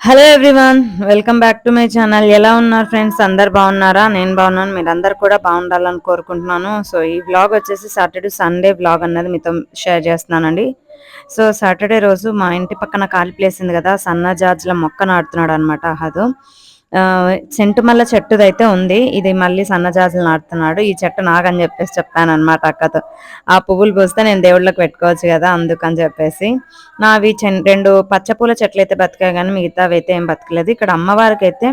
Hello everyone welcome back to my channel ఎలా ఉన్నారు friends అందరు బాగున్నారా? నేను బాగున్నాను. మీరు అందరు కూడా బాగుండాలని కోరుకుంటున్నాను. సో ఈ బ్లాగ్ వచ్చేసి సాటర్డే సండే బ్లాగ్ అన్నది మీతో షేర్ చేస్తున్నానండి. సో సాటర్డే రోజు మా ఇంటి పక్కన ఖాళీ ప్లేస్ ఉంది కదా సన్న జార్జ్ల మొక్క నాటుతున్నాడు అనమాట అహదు సెంటుమల్ల చెట్టుదైతే ఉంది. ఇది మళ్ళీ సన్నజాజులు నాటుతున్నాడు. ఈ చెట్టు నాకని చెప్పేసి చెప్పాను అనమాట అక్కతో. ఆ పువ్వులు పూస్తే నేను దేవుళ్ళకి పెట్టుకోవచ్చు కదా అందుకని చెప్పేసి. నావి చెన్- రెండు పచ్చపూల చెట్లు అయితే బతికాయి కానీ మిగతావి అయితే ఏం బతకలేదు. ఇక్కడ అమ్మవారికి అయితే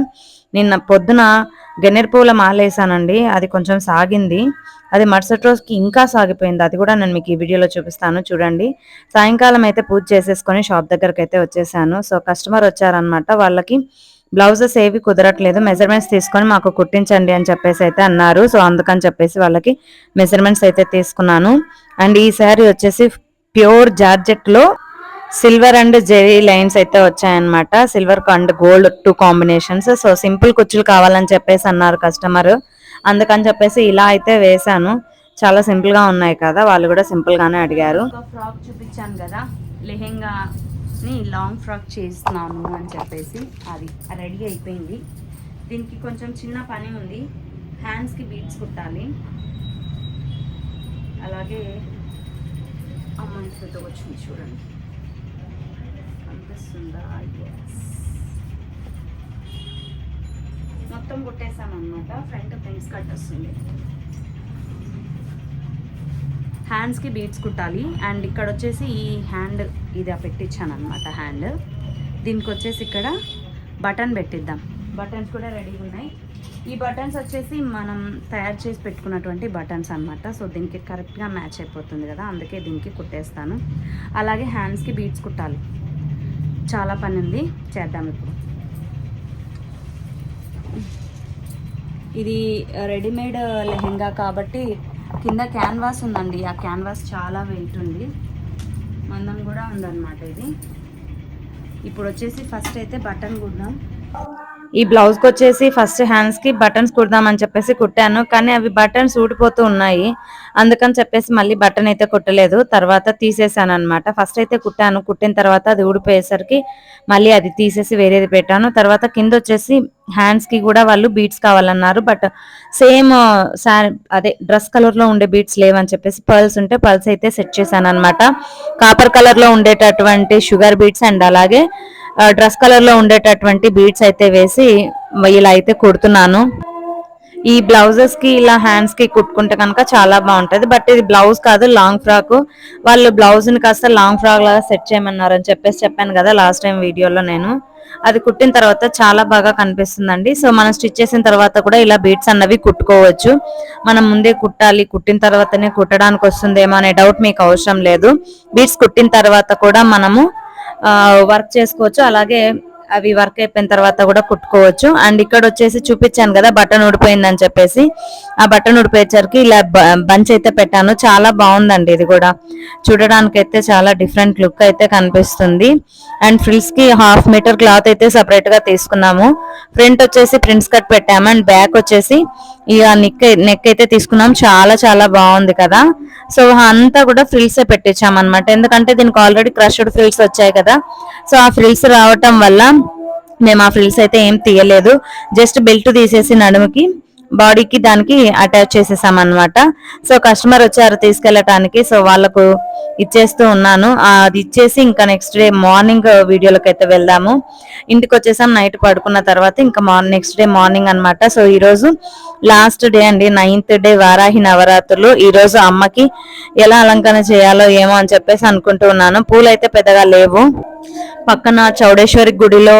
నిన్న పొద్దున గన్నేరు పూల మాలేసానండి అది కొంచెం సాగింది. అది మరుసటి రోజుకి ఇంకా సాగిపోయింది. అది కూడా నేను మీకు ఈ వీడియోలో చూపిస్తాను. చూడండి. సాయంకాలం అయితే పూజ చేసేసుకొని షాప్ దగ్గరకు అయితే వచ్చేసాను. సో కస్టమర్ వచ్చారనమాట వాళ్ళకి బ్లౌజెస్ ఏవి కుదరట్లేదు. మెజర్మెంట్స్ తీసుకొని మాకు కుట్టించండి అని చెప్పేసి అయితే అన్నారు. సో అందుకని చెప్పేసి వాళ్ళకి మెజర్మెంట్స్ అయితే తీసుకున్నాను. అండ్ ఈ శారీ వచ్చేసి ప్యూర్ జార్జెట్లో సిల్వర్ అండ్ జెరీ లైన్స్ అయితే వచ్చాయన్నమాట. Silver and gold two combinations so simple కుచ్చులు కావాలని చెప్పేసి అన్నారు కస్టమర్ అందుకని చెప్పేసి ఇలా అయితే వేశాను. చాలా సింపుల్గా ఉన్నాయి కదా. వాళ్ళు కూడా సింపుల్గానే అడిగారు. ఫ్రాక్ చూపించాను కదా. లెహెంగా ని లాంగ్ ఫ్రాక్ చేస్తున్నాను అని చెప్పేసి అది రెడీ అయిపోయింది. దీనికి కొంచెం చిన్న పని ఉంది. హ్యాండ్స్కి బీట్స్ కుట్టాలి. అలాగే అమ్మాయి ఫోటో వచ్చింది చూడండి. కనిపిస్తుందా? మొత్తం కుట్టేసాను అనమాట ఫ్రంట్ ప్రింట్స్ కట్ వస్తుంది హ్యాండ్స్కి బీట్స్ కుట్టాలి. అండ్ ఇక్కడ వచ్చేసి ఈ హ్యాండ్ ఇది పెట్టించాను అనమాట హ్యాండ్. దీనికి వచ్చేసి ఇక్కడ బటన్ పెట్టిద్దాం. బటన్స్ కూడా రెడీగా ఉన్నాయి. ఈ బటన్స్ వచ్చేసి మనం తయారు చేసి పెట్టుకున్నటువంటి బటన్స్ అన్నమాట. సో దీనికి కరెక్ట్గా మ్యాచ్ అయిపోతుంది కదా అందుకే దీనికి కుట్టేస్తాను. అలాగే హ్యాండ్స్కి బీట్స్ కుట్టాలి. చాలా పని ఉంది చేద్దాం ఇప్పుడు. ఇది రెడీమేడ్ లెహెంగా కాబట్టి కింద క్యాన్వాస్ ఉందండి. ఆ క్యాన్వాస్ చాలా వెయిట్ ఉంది. మందం కూడా ఉందన్నమాట ఇది. ఇప్పుడు వచ్చేసి ఫస్ట్ అయితే బటన్ కుడదాం. ఈ బ్లౌజ్కి వచ్చేసి ఫస్ట్ హ్యాండ్స్కి బటన్స్ కుడదామని చెప్పేసి కుట్టాను. కానీ అవి బటన్స్ ఊడిపోతూ ఉన్నాయి. అందుకని చెప్పేసి మళ్ళీ బటన్ అయితే కుట్టలేదు. తర్వాత తీసేసాను అనమాట ఫస్ట్ అయితే కుట్టాను. కుట్టిన తర్వాత అది ఊడిపోయేసరికి మళ్ళీ అది తీసేసి వేరేది పెట్టాను. తర్వాత కింద వచ్చేసి హ్యాండ్స్కి కూడా వాళ్ళు బీట్స్ కావాలన్నారు. బట్ సేమ్ శారీ అదే డ్రెస్ కలర్లో ఉండే బీట్స్ లేవని చెప్పేసి పర్ల్స్ ఉంటే పర్ల్స్ అయితే సెట్ చేశాను అనమాట కాపర్ కలర్లో ఉండేటటువంటి షుగర్ బీట్స్ అండ్ అలాగే డ్రెస్ కలర్లో ఉండేటటువంటి బీడ్స్ అయితే వేసి ఇలా అయితే కుడుతున్నాను. ఈ బ్లౌజెస్కి ఇలా హ్యాండ్స్కి కుట్టుకుంటే కనుక చాలా బాగుంటది. బట్ ఇది బ్లౌజ్ కాదు లాంగ్ ఫ్రాక్. వాళ్ళు బ్లౌజ్ని కాస్త లాంగ్ ఫ్రాక్ లాగా సెట్ చేయమన్నారు అని చెప్పేసి చెప్పాను కదా లాస్ట్ టైం వీడియోలో నేను. అది కుట్టిన తర్వాత చాలా బాగా కనిపిస్తుందండి. సో మనం స్టిచ్ చేసిన తర్వాత కూడా ఇలా బీట్స్ అన్నవి కుట్టుకోవచ్చు. మనం ముందే కుట్టాలి కుట్టిన తర్వాతనే కుట్టడానికి వస్తుందేమో అనే డౌట్ మీకు అవసరం లేదు. బీట్స్ కుట్టిన తర్వాత కూడా మనము వర్క్ చేసుకోవచ్చు. అలాగే అవి వర్క్ అయిపోయిన తర్వాత కూడా కుట్టుకోవచ్చు. అండ్ ఇక్కడ వచ్చేసి చూపించాను కదా బటన్ ఊడిపోయిందని చెప్పేసి. ఆ బటన్ ఊడిపోయేసరికి ఇలా బంచ్ అయితే పెట్టాను. చాలా బాగుందండి ఇది కూడా. చూడడానికి అయితే చాలా డిఫరెంట్ లుక్ అయితే కనిపిస్తుంది. అండ్ ఫ్రిల్స్కి హాఫ్ మీటర్ క్లాత్ అయితే సపరేట్గా తీసుకున్నాము. ఫ్రంట్ వచ్చేసి ప్రింట్స్ కట్ పెట్టాము. అండ్ బ్యాక్ వచ్చేసి ఇక నెక్ నెక్ అయితే తీసుకున్నాం. చాలా చాలా బాగుంది కదా. సో అంతా కూడా ఫ్రిల్స్ పెట్టించాం అనమాట ఎందుకంటే దీనికి ఆల్రెడీ క్రష్డ్ ఫ్రిల్స్ వచ్చాయి కదా. సో ఆ ఫ్రిల్స్ రావటం వల్ల మేము ఆ ఫ్రిల్స్ అయితే ఏం తీయలేదు. జస్ట్ బెల్ట్ తీసేసి నడుముకి బాడీకి దానికి అటాచ్ చేసేసాం అనమాట సో కస్టమర్ వచ్చారు తీసుకెళ్ళటానికి. సో వాళ్ళకు ఇచ్చేస్తూ ఉన్నాను. అది ఇచ్చేసి ఇంకా నెక్స్ట్ డే మార్నింగ్ వీడియోలోకి అయితే వెళ్దాము. ఇంటికి వచ్చేసాం నైట్ పడుకున్న తర్వాత ఇంకా మార్నింగ్ నెక్స్ట్ డే మార్నింగ్ అన్నమాట. సో ఈరోజు లాస్ట్ డే అండి. నైన్త్ డే వారాహి నవరాత్రులు. ఈరోజు అమ్మకి ఎలా అలంకరణ చేయాలో ఏమో అని చెప్పేసి అనుకుంటూ ఉన్నాను. పూలు అయితే పెద్దగా లేవు. పక్కన చౌడేశ్వరి గుడిలో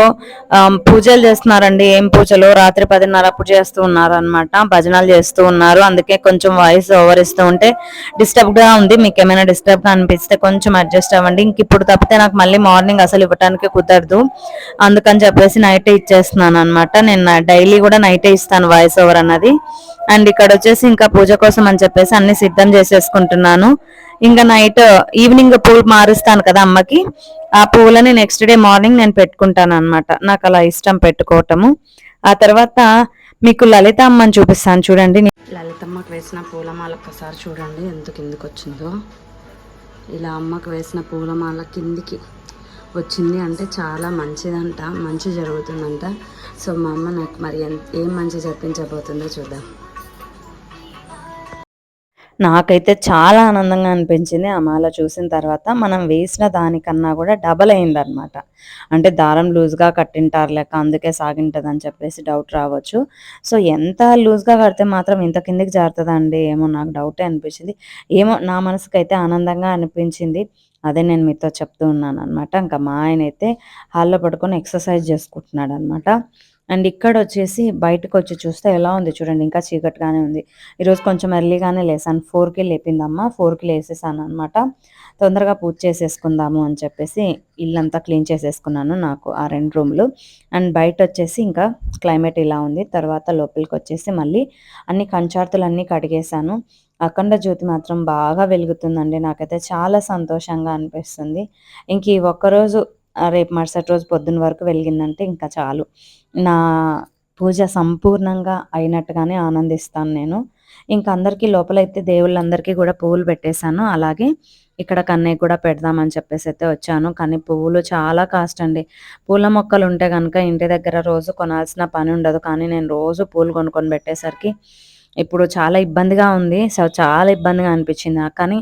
పూజలు చేస్తున్నారండి. ఏం పూజలు? రాత్రి పదిన్నర అప్పుడు చేస్తూ ఉన్నారు అనమాట భజనలు చేస్తూ ఉన్నారు. అందుకే కొంచెం వాయిస్ ఓవర్ ఇస్తూ ఉంటే డిస్టర్బ్గా ఉంది. మీకు ఏమైనా డిస్టర్బ్గా అనిపిస్తే కొంచెం అడ్జస్ట్ అవ్వండి. ఇంక ఇప్పుడు తప్పితే నాకు మళ్ళీ మార్నింగ్ అసలు ఇవ్వడానికి కుదరదు. అందుకని చెప్పేసి నైటే ఇచ్చేస్తున్నాను అనమాట నేను డైలీ కూడా నైటే ఇస్తాను వాయిస్ ఓవర్ అన్నది. అండ్ ఇక్కడ వచ్చేసి ఇంకా పూజ కోసం అని చెప్పేసి అన్ని సిద్ధం చేసేసుకుంటున్నాను. ఇంకా నైట్ ఈవినింగ్ పూలు మారుస్తాను కదా అమ్మకి. ఆ పూలని నెక్స్ట్ డే మార్నింగ్ నేను పెట్టుకుంటాను అనమాట నాకు అలా ఇష్టం పెట్టుకోవటము. ఆ తర్వాత మీకు లలిత అమ్మని చూపిస్తాను చూడండి. లలితమ్మకి వేసిన పూలమాల ఒక్కసారి చూడండి ఎంత కిందికి వచ్చిందో. ఇలా అమ్మకు వేసిన పూలమాల కిందికి వచ్చింది అంటే చాలా మంచిదంట మంచి జరుగుతుందంట. సో మా అమ్మ నాకు మరి ఎంత ఏం మంచి చెప్పించబోతుందో చూద్దాం. నాకైతే చాలా ఆనందంగా అనిపించింది. ఆ మాల చూసిన తర్వాత మనం వేసిన దానికన్నా కూడా డబల్ అయిందనమాట అంటే దారం లూజ్గా కట్టింటారు లేక అందుకే సాగింటుంది అని చెప్పేసి డౌట్ రావచ్చు. సో ఎంత లూజ్గా కడితే మాత్రం ఇంత కిందికి జారుతుందండి? ఏమో నాకు డౌటే అనిపించింది. ఏమో నా మనసుకైతే ఆనందంగా అనిపించింది. అదే నేను మీతో చెప్తూ ఉన్నాను అనమాట ఇంకా మా ఆయన అయితే హాల్లో పడుకొని ఎక్సర్సైజ్ చేసుకుంటున్నాడు అనమాట అండ్ ఇక్కడ వచ్చేసి బయటకు వచ్చి చూస్తే ఎలా ఉంది చూడండి ఇంకా చీకటిగానే ఉంది. ఈరోజు కొంచెం ఎర్లీగానే లేసాను. ఫోర్కి లేపిందమ్మ. ఫోర్కి లేసేసాను అనమాట తొందరగా పూజ చేసేసుకుందాము అని చెప్పేసి ఇల్లంతా క్లీన్ చేసేసుకున్నాను నాకు ఆ రెండు రూమ్లు. అండ్ బయట వచ్చేసి ఇంకా క్లైమేట్ ఇలా ఉంది. తర్వాత లోపలికి వచ్చేసి మళ్ళీ అన్ని కంచార్తులు అన్నీ కడిగేశాను. అఖండ జ్యోతి మాత్రం బాగా వెలుగుతుందండి. నాకైతే చాలా సంతోషంగా అనిపిస్తుంది. ఇంక ఈ ఒక్కరోజు రేపు మరుసటి రోజు పొద్దున్న వరకు వెలిగిందంటే ఇంకా చాలు. నా పూజ సంపూర్ణంగా అయినట్టుగానే ఆనందిస్తాను నేను. ఇంకా అందరికీ లోపలైతే దేవుళ్ళందరికీ కూడా పువ్వులు పెట్టేశాను. అలాగే ఇక్కడ కన్నయ్య కూడా పెడదామని చెప్పేసి అయితే వచ్చాను. కానీ పువ్వులు చాలా కాస్ట్ అండి. పూల మొక్కలు ఉంటే కనుక ఇంటి దగ్గర రోజు కొనాల్సిన పని ఉండదు. కానీ నేను రోజు పూలు కొనుక్కొని పెట్టేసరికి ఇప్పుడు చాలా ఇబ్బందిగా ఉంది. సో చాలా ఇబ్బందిగా అనిపించింది. కానీ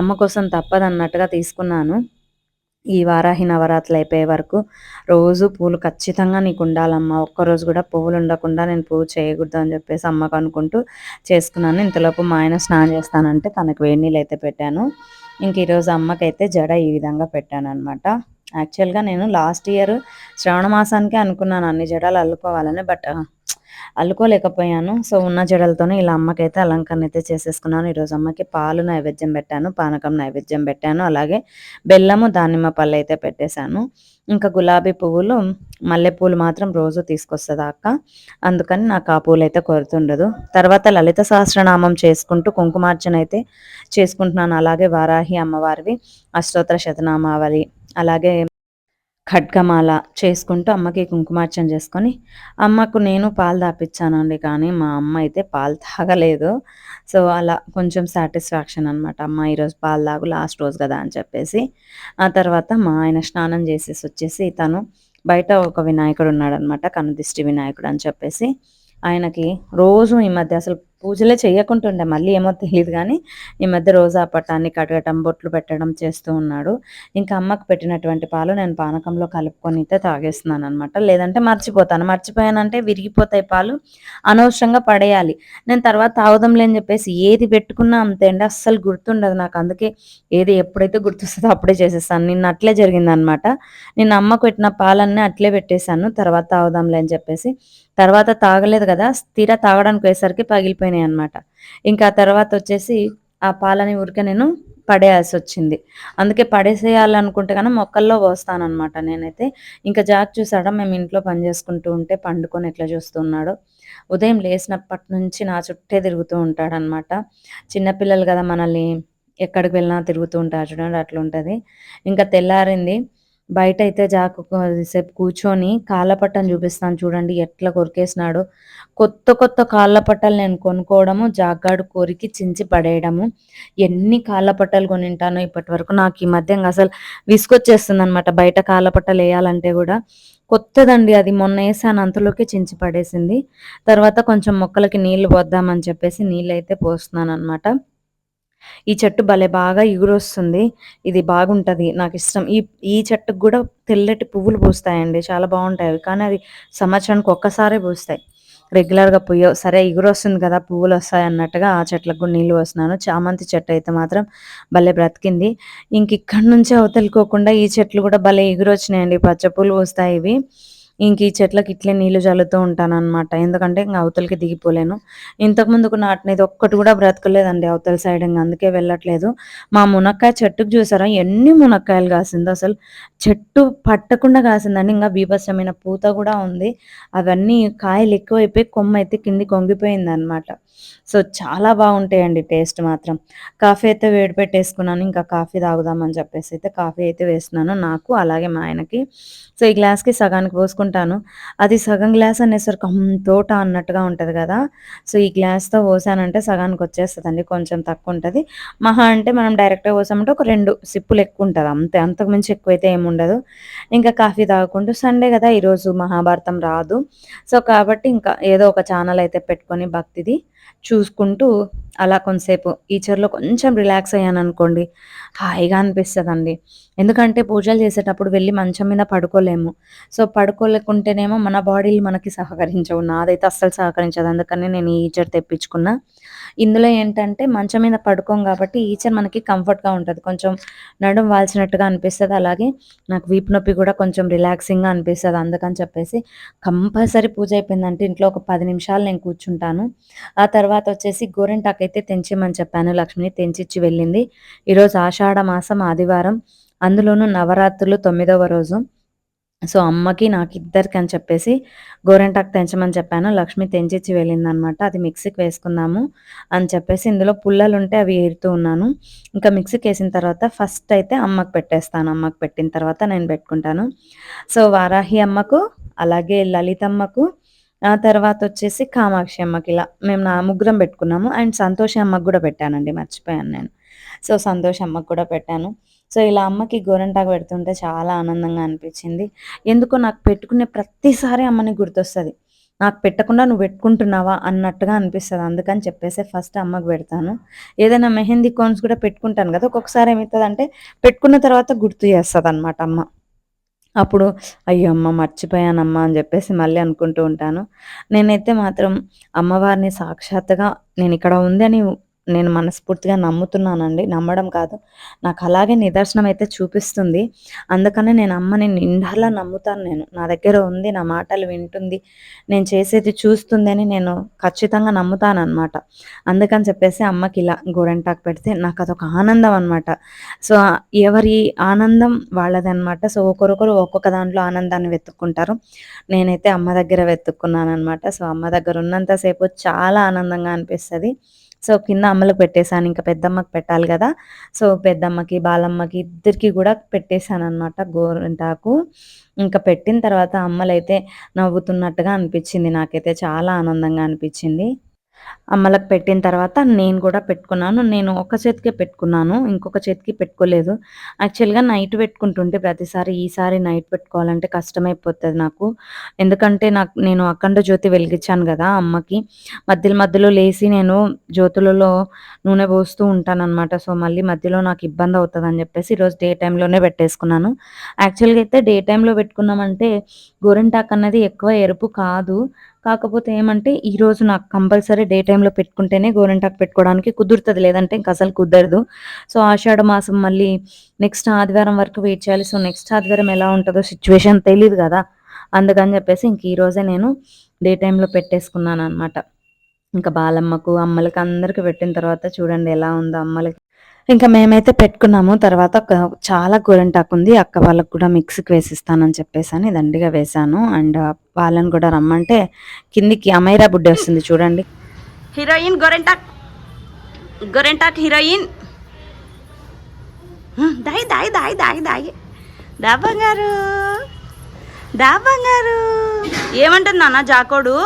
అమ్మ కోసం తప్పదన్నట్టుగా తీసుకున్నాను. ఈ వారాహి నవరాత్రులు అయిపోయే వరకు రోజు పూలు ఖచ్చితంగా నీకు ఉండాలమ్మా. ఒక్కరోజు కూడా పువ్వులు ఉండకుండా నేను పువ్వు చేయకూడదు అని చెప్పేసి అమ్మకు అనుకుంటూ చేసుకున్నాను. ఇంతలోపు మా ఆయన స్నానం చేస్తానంటే తనకు వేడి నీళ్ళు అయితే పెట్టాను. ఇంక ఈరోజు అమ్మకైతే జడ ఈ విధంగా పెట్టాను అనమాట యాక్చువల్గా నేను లాస్ట్ ఇయర్ శ్రవణ మాసానికే అనుకున్నాను అన్ని జడలు అల్లుకోవాలని బట్ అల్లుకోలేకపోయాను. సో ఉన్న జడలతోనే ఇలా అమ్మకైతే అలంకరణ అయితే చేసేసుకున్నాను. ఈరోజు అమ్మకి పాలు నైవేద్యం పెట్టాను పానకం నైవేద్యం పెట్టాను అలాగే బెల్లము దానిమ్మ పళ్ళు అయితే పెట్టేశాను. ఇంకా గులాబీ పువ్వులు మల్లెపూలు మాత్రం రోజు తీసుకొస్తుంది అక్క? అందుకని నాకు ఆ పూలు అయితే కొరుతుండదు. తర్వాత లలిత సహస్రనామం చేసుకుంటూ కుంకుమార్చన అయితే చేసుకుంటున్నాను. అలాగే వారాహి అమ్మవారివి అష్టోత్తర శతనామావళి అలాగే ఖడ్గమాల చేసుకుంటూ అమ్మకి కుంకుమార్చన చేసుకొని అమ్మకు నేను పాలు తాపించానండి కానీ మా అమ్మ అయితే పాలు తాగలేదు. సో అలా కొంచెం సాటిస్ఫాక్షన్ అనమాట అమ్మ ఈరోజు పాలు తాగు లాస్ట్ రోజు కదా అని చెప్పేసి ఆ తర్వాత మా ఆయన స్నానం చేసేసి వచ్చేసి తను బయట ఒక వినాయకుడు ఉన్నాడనమాట కనుదిష్టి వినాయకుడు అని చెప్పేసి ఆయనకి రోజు ఈ మధ్య అసలు పూజలే చేయకుంటుండే మళ్ళీ ఏమో తెలియదు కానీ ఈ మధ్య రోజు ఆ పట్టాన్ని కడగటం బొట్లు పెట్టడం చేస్తూ ఉన్నాడు. ఇంకా అమ్మకు పెట్టినటువంటి పాలు నేను పానకంలో కలుపుకొని అయితే తాగేస్తున్నాను అనమాట లేదంటే మర్చిపోతాను. మర్చిపోయానంటే విరిగిపోతాయి పాలు. అనవసరంగా పడేయాలి. నేను తర్వాత తాగుదాంలే అని చెప్పేసి ఏది పెట్టుకున్నా అంతే అండి. అస్సలు గుర్తుండదు నాకు. అందుకే ఏది ఎప్పుడైతే గుర్తొస్తుందో అప్పుడే చేసేస్తాను. నిన్న అట్లే జరిగిందనమాట నిన్న అమ్మకు పెట్టిన పాలన్నీ అట్లే పెట్టేశాను. తర్వాత తాగుదాంలే అని చెప్పేసి తర్వాత తాగలేదు కదా స్థిర తాగడానికి వేసరికి పగిలిపోయినాయి అనమాట ఇంకా తర్వాత వచ్చేసి ఆ పాలని ఊరికే నేను పడేయాల్సి వచ్చింది. అందుకే పడేసేయాలనుకుంటే కానీ మొక్కల్లో పోస్తానమాట నేనైతే. ఇంకా జాక్ చూసాడా మేము ఇంట్లో పని చేసుకుంటూ ఉంటే పండుకొని ఎట్లా చూస్తున్నాడు. ఉదయం లేచినప్పటి నుంచి నా చుట్టే తిరుగుతూ ఉంటాడనమాట చిన్నపిల్లలు కదా మనల్ని ఎక్కడికి వెళ్ళినా తిరుగుతూ ఉంటారు చూడండి అట్లా ఉంటుంది ఇంకా తెల్లారింది. బయట అయితే జాకు సేపు కూర్చొని కాళ్ళ పట్టను చూపిస్తాను చూడండి ఎట్లా కొరికేసినాడు. కొత్త కొత్త కాళ్ళ పట్టలు నేను కొనుక్కోవడము జాగ్గాడు కొరికి చించి పడేయడము. ఎన్ని కాళ్ళ పట్టలు కొనింటానో ఇప్పటి వరకు నాకు ఈ మధ్య అసలు విసుకొచ్చేస్తుంది అనమాట బయట కాళ్ళ పట్టలు వేయాలంటే కూడా. కొత్తదండి అది. మొన్న వేసాను అంతలోకి చించి పడేసింది. తర్వాత కొంచెం మొక్కలకి నీళ్ళు పోద్దామని చెప్పేసి నీళ్ళు అయితే పోస్తున్నాను అనమాట ఈ చెట్టు భలే బాగా ఎగురొస్తుంది. ఇది బాగుంటుంది. నాకు ఇష్టం. ఈ ఈ చెట్టుకు కూడా తెల్లటి పువ్వులు పూస్తాయండి. చాలా బాగుంటాయి. అవి కానీ అవి సంవత్సరానికి ఒక్కసారే పూస్తాయి. రెగ్యులర్గా పుయ్యో సరే ఎగురొస్తుంది కదా పువ్వులు వస్తాయి అన్నట్టుగా ఆ చెట్లకు కూడా నీళ్ళు వస్తున్నాను చామంతి చెట్టు అయితే మాత్రం భలే బ్రతికింది. ఇంక ఇక్కడి నుంచే అవతలుకోకుండా ఈ చెట్లు కూడా భలే ఎగురొచ్చినాయండి. పచ్చ పూలు పూస్తాయి ఇవి. ఇంక ఈ చెట్లకి ఇట్లే నీళ్ళు చల్లుతూ ఉంటాను అనమాట ఎందుకంటే ఇంకా అవతలకి దిగిపోలేను. ఇంతకు ముందుకు నాటినది ఒక్కటి కూడా బ్రతకలేదండి అవతల సైడ్ ఇంకా అందుకే వెళ్ళట్లేదు. మా మునక్కాయ చెట్టుకు చూసారా? ఎన్ని మునక్కాయలు కాసిందో అసలు. చెట్టు పట్టకుండా కాసిందండి. ఇంకా బీభత్సమైన పూత కూడా ఉంది. అవన్నీ కాయలు ఎక్కువైపోయి కొమ్మ అయితే కింది కొంగిపోయింది అనమాట సో చాలా బాగుంటాయండి టేస్ట్ మాత్రం. కాఫీ అయితే వేడి పెట్టేసుకున్నాను. ఇంకా కాఫీ తాగుదామని చెప్పేసి అయితే కాఫీ అయితే వేస్తున్నాను. నాకు అలాగే మా ఆయనకి. సో ఈ గ్లాస్కి సగానికి పోసుకుని పోసుకుంటాను అది సగం గ్లాస్ అనేసరికి తోట అన్నట్టుగా ఉంటుంది కదా. సో ఈ గ్లాస్తో పోసానంటే సగానికి వచ్చేస్తుందండి కొంచెం తక్కువ ఉంటుంది మహా అంటే మనం డైరెక్ట్గా పోసామంటే ఒక రెండు సిప్పులు ఎక్కువ ఉంటుంది అంతే అంతకు మించి ఎక్కువైతే ఏముండదు ఇంకా కాఫీ తాగుకుంటూ సండే కదా ఈరోజు మహాభారతం రాదు. సో కాబట్టి ఇంకా ఏదో ఒక ఛానల్ అయితే పెట్టుకొని భక్తిది. చూసుకుంటూ అలా కొంతసేపు. ఈచర్లో కొంచెం రిలాక్స్ అయ్యాను అనుకోండి హాయిగా అనిపిస్తుందండి. ఎందుకంటే పూజలు చేసేటప్పుడు వెళ్ళి మంచం మీద పడుకోలేము. సో పడుకోలేకుంటేనేమో మన బాడీలు మనకి సహకరించవు. నాదైతే అస్సలు సహకరించదు. అందుకని నేను ఈ ఈచర్ తెప్పించుకున్నా. ఇందులో ఏంటంటే మంచం మీద పడుకోం కాబట్టి ఈచర్ మనకి కంఫర్ట్గా ఉంటుంది. కొంచెం నడుం వాల్చినట్టుగా అనిపిస్తుంది. అలాగే నాకు వీపు నొప్పి కూడా కొంచెం రిలాక్సింగ్గా అనిపిస్తుంది. అందుకని చెప్పేసి కంపల్సరీ పూజ అయిపోయిందంటే ఇంట్లో ఒక పది నిమిషాలు నేను కూర్చుంటాను. ఆ తర్వాత వచ్చేసి గోరెంటాకు అయితే చెప్పాను. లక్ష్మిని తెంచిచ్చి వెళ్ళింది. ఈరోజు ఆషాఢ మాసం ఆదివారం. అందులోనూ నవరాత్రులు తొమ్మిదవ రోజు. సో అమ్మకి నాకు ఇద్దరికి అని చెప్పేసి గోరెంటాకు తెంచమని చెప్పాను. లక్ష్మి తెంచిచ్చి వెళ్ళిందనమాట. అది మిక్సీకి వేసుకుందాము అని చెప్పేసి ఇందులో పుల్లలు ఉంటే అవి ఏరుతూ ఉన్నాను. ఇంకా మిక్సీకి వేసిన తర్వాత ఫస్ట్ అయితే అమ్మకు పెట్టేస్తాను. అమ్మకి పెట్టిన తర్వాత నేను పెట్టుకుంటాను. సో వారాహి అమ్మకు అలాగే లలితమ్మకు ఆ తర్వాత వచ్చేసి కామాక్షి అమ్మకి ఇలా మేము నా ముగ్గురం పెట్టుకున్నాము. అండ్ సంతోషి అమ్మకు కూడా పెట్టానండి. మర్చిపోయాను నేను. సో సంతోష్ అమ్మకు కూడా పెట్టాను. సో ఇలా అమ్మకి గోరంటాకు పెడుతుంటే చాలా ఆనందంగా అనిపించింది. ఎందుకో నాకు పెట్టుకునే ప్రతిసారి అమ్మని గుర్తొస్తుంది. నాకు పెట్టకుండా నువ్వు పెట్టుకుంటున్నావా అన్నట్టుగా అనిపిస్తుంది. అందుకని చెప్పేసి ఫస్ట్ అమ్మకి పెడతాను. ఏదైనా మెహందీ కోన్స్ కూడా పెట్టుకుంటాను కదా ఒక్కొక్కసారి ఏమవుతుంది అంటే పెట్టుకున్న తర్వాత గుర్తు చేస్తుంది అనమాట అమ్మ. అప్పుడు అయ్యో అమ్మ మర్చిపోయానమ్మా అని చెప్పేసి మళ్ళీ అనుకుంటూ ఉంటాను. నేనైతే మాత్రం అమ్మవారిని సాక్షాత్తుగా నేను ఇక్కడ ఉందని నేను మనస్ఫూర్తిగా నమ్ముతున్నానండి. నమ్మడం కాదు. నాకు అలాగే నిదర్శనం అయితే చూపిస్తుంది. అందుకనే నేను అమ్మని నిండాలా నమ్ముతాను నేను. నా దగ్గర ఉంది నా మాటలు వింటుంది నేను చేసేది చూస్తుంది అని నేను ఖచ్చితంగా నమ్ముతానమాట అందుకని చెప్పేసి అమ్మకి ఇలా గోరెంటాకు పెడితే నాకు అదొక ఆనందం అనమాట సో ఎవరి ఆనందం వాళ్ళది అనమాట సో ఒకరొకరు ఒక్కొక్క దాంట్లో ఆనందాన్ని వెతుక్కుంటారు. నేనైతే అమ్మ దగ్గర వెతుక్కున్నాను అనమాట సో అమ్మ దగ్గర ఉన్నంతసేపు చాలా ఆనందంగా అనిపిస్తుంది. సో కింద అమ్మలకు పెట్టేశాను. ఇంకా పెద్దమ్మకి పెట్టాలి కదా. సో పెద్దమ్మకి బాలమ్మకి ఇద్దరికి కూడా పెట్టేశాను అనమాట గోరింటాకు. ఇంకా పెట్టిన తర్వాత అమ్మలైతే నవ్వుతున్నట్టుగా అనిపించింది. నాకైతే చాలా ఆనందంగా అనిపించింది. అమ్మలకు పెట్టిన తర్వాత నేను కూడా పెట్టుకున్నాను. నేను ఒక చేతికే పెట్టుకున్నాను ఇంకొక చేతికి పెట్టుకోలేదు. యాక్చువల్గా నైట్ పెట్టుకుంటుంటే ప్రతిసారి ఈసారి నైట్ పెట్టుకోవాలంటే కష్టమైపోతుంది నాకు. ఎందుకంటే నాకు నేను అఖండ జ్యోతి వెలిగించాను కదా అమ్మకి. మధ్యలో మధ్యలో లేచి నేను జ్యోతులలో నూనె పోస్తూ ఉంటానన్నమాట. సో మళ్ళీ మధ్యలో నాకు ఇబ్బంది అవుతుంది అని చెప్పేసి ఈరోజు డే టైంలోనే పెట్టేసుకున్నాను. యాక్చువల్గా అయితే డే టైంలో పెట్టుకున్నామంటే గోరింటాక్ అన్నది ఎక్కువ ఎరుపు కాదు. కాకపోతే ఏమంటే ఈరోజు నాకు కంపల్సరీ డే టైంలో పెట్టుకుంటేనే గోరింటాకు పెట్టుకోవడానికి కుదురుతుంది. లేదంటే ఇంక అసలు కుదరదు. సో ఆషాఢ మాసం మళ్ళీ నెక్స్ట్ ఆదివారం వరకు వెయిట్ చేయాలి. సో నెక్స్ట్ ఆదివారం ఎలా ఉంటుందో సిచ్యువేషన్ తెలియదు కదా. అందుకని చెప్పేసి ఇంక ఈరోజే నేను డే టైంలో పెట్టేసుకున్నాను అనమాట ఇంకా బాలమ్మకు అమ్మలకి అందరికి పెట్టిన తర్వాత చూడండి ఎలా ఉందో అమ్మలకి. ఇంకా మేమైతే పెట్టుకున్నాము. తర్వాత ఒక చాలా గోరింటాకు ఉంది అక్క వాళ్ళకు కూడా మిక్స్కి వేసిస్తానని చెప్పేసి అని దండిగా వేశాను. అండ్ వాళ్ళని కూడా రమ్మంటే కిందికి అమైరా బుడ్డి వస్తుంది చూడండి. హీరోయిన్ గోరెంటాక్. గోరెంటాక్ హీరోయిన్. దాయి దాయి దాయి దాయి దాయి. దా బంగారు. దా బంగారు. ఏమంటుంది నాన్న జాకోడు?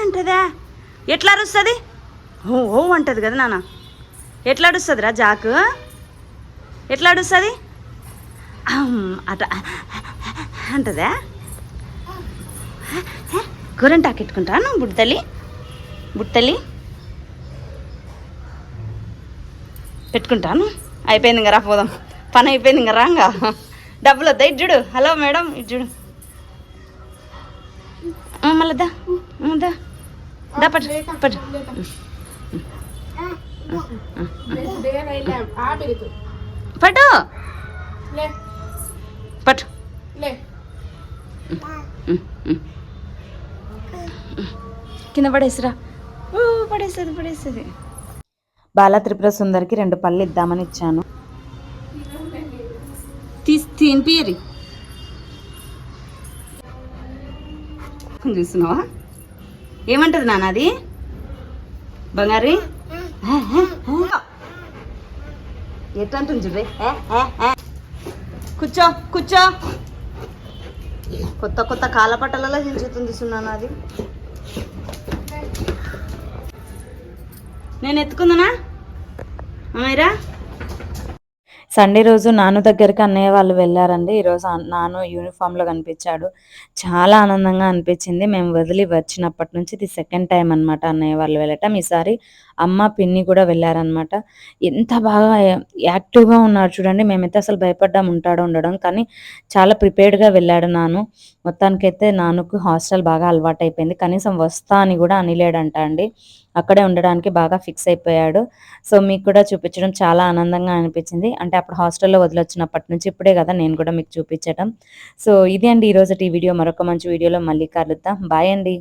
అంటదా? ఎట్లా అరుస్తుంది? ఓ ఓ అంటది కదా నాన్న. ఎట్లా అడుస్తుంది రా జాకు? ఎట్లా అడుస్తుంది అట అంటదా? గొర్రెంటాకు పెట్టుకుంటాను బుడ్తలి బుట్టలి పెట్టుకుంటాను అయిపోయింది రా పోదాం. పని అయిపోయింది ఇంకా రాంగా డబ్బులు వద్దా ఇటు చూడు. హలో మేడం ఆ, మళ్ళా దా. దా. దా పట్టు పట్టు. పట్టు. పట్టు. కింద పడేసిరా. ఊ, పడేస్తుంది పడేస్తుంది. బాల త్రిపుర సుందరికి రెండు పళ్ళు ఇద్దామని ఇచ్చాను. తీసి తినిపియరి చూస్తున్నావా? ఏమంటది నాన్న అది? బంగారి? ఎట్టంటుంది చూడ్రి కూర్చో కూర్చో. కొత్త కొత్త కాలపట్టలలో చించుతుంది సున్నాను అది నేను ఎత్తుకుందనా? అమ్మాయిరా సండే రోజు నాను దగ్గరికి అన్నయ్య వాళ్ళు వెళ్ళారండి. ఈరోజు నాను యూనిఫామ్లో కనిపించాడు. చాలా ఆనందంగా అనిపించింది. మేము వదిలి వచ్చినప్పటి నుంచి ఇది సెకండ్ టైం అనమాట అన్నయ్య వాళ్ళు వెళ్ళటం. ఈసారి అమ్మ పిన్ని కూడా వెళ్ళారనమాట ఎంత బాగా యాక్టివ్గా ఉన్నాడు చూడండి. మేమైతే అసలు భయపడ్డాం ఉంటాడో ఉండడం. కానీ చాలా ప్రిపేర్డ్గా వెళ్ళాడు నాను. మొత్తానికైతే నానుకు హాస్టల్ బాగా అలవాటు అయిపోయింది కనీసం వస్తా అని కూడా అనిలేడంట అండి. అక్కడే ఉండడానికి బాగా ఫిక్స్ అయిపోయాడు. సో మీకు కూడా చూపించడం చాలా ఆనందంగా అనిపించింది. అంటే అప్పుడు హాస్టల్లో వదిలొచ్చినప్పటి నుంచి ఇప్పుడే కదా నేను కూడా మీకు చూపించడం సో ఇది అండి ఈరోజు ఈ వీడియో. మరొక మంచి వీడియోలో మళ్ళీ కలుద్దాం. బాయ్ అండి.